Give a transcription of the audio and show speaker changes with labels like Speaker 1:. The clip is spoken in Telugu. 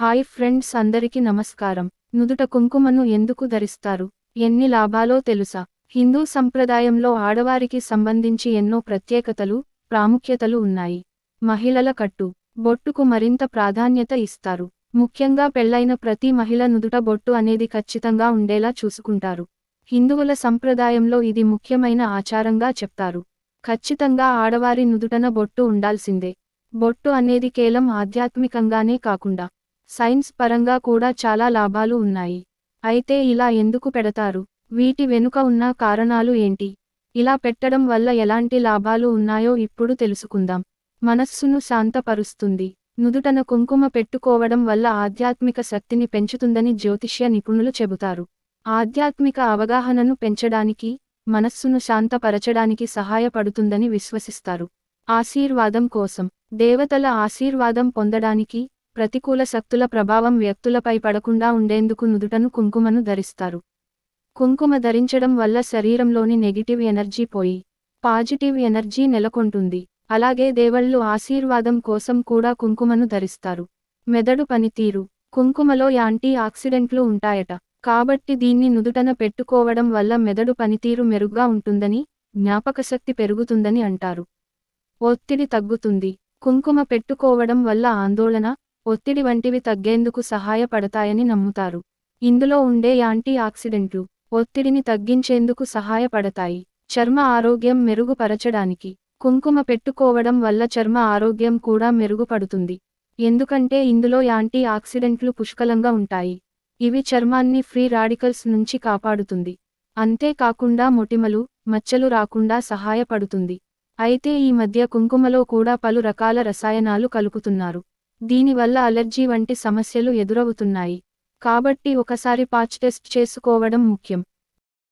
Speaker 1: హాయ్ ఫ్రెండ్స్ అందరికి నమస్కారం. నుదుట కుంకుమను ఎందుకు ధరిస్తారు? ఎన్ని లాభాలో తెలుసా? హిందూ సంప్రదాయంలో ఆడవారికి సంబంధించి ఎన్నో ప్రత్యేకతలు ప్రాముఖ్యతలు ఉన్నాయి. మహిళల కట్టు. బొట్టుకు మరింత ప్రాధాన్యత ఇస్తారు. ముఖ్యంగా పెళ్ళైన ప్రతి మహిళ నుదుట బొట్టు అనేది ఖచ్చితంగా ఉండేలా చూసుకుంటారు. హిందువుల సంప్రదాయంలో ఇది ముఖ్యమైన ఆచారంగా చెప్తారు. ఖచ్చితంగా ఆడవారి నుదుటన బొట్టు ఉండాల్సిందే. బొట్టు అనేది కేవలం ఆధ్యాత్మికంగానే కాకుండా సైన్స్ పరంగా కూడా చాలా లాభాలు ఉన్నాయి. అయితే ఇలా ఎందుకు పెడతారు? వీటి వెనుక ఉన్న కారణాలు ఏంటి? ఇలా పెట్టడం వల్ల ఎలాంటి లాభాలు ఉన్నాయో ఇప్పుడు తెలుసుకుందాం. మనస్సును శాంతపరుస్తుంది. నుదుటన కుంకుమ పెట్టుకోవడం వల్ల ఆధ్యాత్మిక శక్తిని పెంచుతుందని జ్యోతిష్య నిపుణులు చెబుతారు. ఆధ్యాత్మిక అవగాహనను పెంచడానికి మనస్సును శాంతపరచడానికి సహాయపడుతుందని విశ్వసిస్తారు. ఆశీర్వాదం కోసం. దేవతల ఆశీర్వాదం పొందడానికి ప్రతికూల శక్తుల ప్రభావం వ్యక్తులపై పడకుండా ఉండేందుకు నుదుటను కుంకుమను ధరిస్తారు. కుంకుమ ధరించడం వల్ల శరీరంలోని నెగిటివ్ ఎనర్జీ పోయి పాజిటివ్ ఎనర్జీ నెలకొంటుంది. అలాగే దేవళ్ళు ఆశీర్వాదం కోసం కూడా కుంకుమను ధరిస్తారు. మెదడు పనితీరు. కుంకుమలో యాంటీ ఆక్సిడెంట్లు ఉంటాయట. కాబట్టి దీన్ని నుదుటన పెట్టుకోవడం వల్ల మెదడు పనితీరు మెరుగ్గా ఉంటుందని జ్ఞాపకశక్తి పెరుగుతుందని అంటారు. ఒత్తిడి తగ్గుతుంది. కుంకుమ పెట్టుకోవడం వల్ల ఆందోళన ఒత్తిడి వంటివి తగ్గేందుకు సహాయపడతాయని నమ్ముతారు. ఇందులో ఉండే యాంటీ ఆక్సిడెంట్లు ఒత్తిడిని తగ్గించేందుకు సహాయపడతాయి. చర్మ ఆరోగ్యం మెరుగుపరచడానికి కుంకుమ పెట్టుకోవడం వల్ల చర్మ ఆరోగ్యం కూడా మెరుగుపడుతుంది. ఎందుకంటే ఇందులో యాంటీ ఆక్సిడెంట్లు పుష్కలంగా ఉంటాయి. ఇవి చర్మాన్ని ఫ్రీ రాడికల్స్ నుంచి కాపాడుతుంది. అంతేకాకుండా మొటిమలు మచ్చలు రాకుండా సహాయపడుతుంది. అయితే ఈ మధ్య కుంకుమలో కూడా పలు రకాల రసాయనాలు కలుపుతున్నారు. దీనివల్ల అలర్జీ వంటి సమస్యలు ఎదురవుతున్నాయి. కాబట్టి ఒకసారి పాచ్ టెస్ట్ చేసుకోవడం ముఖ్యం.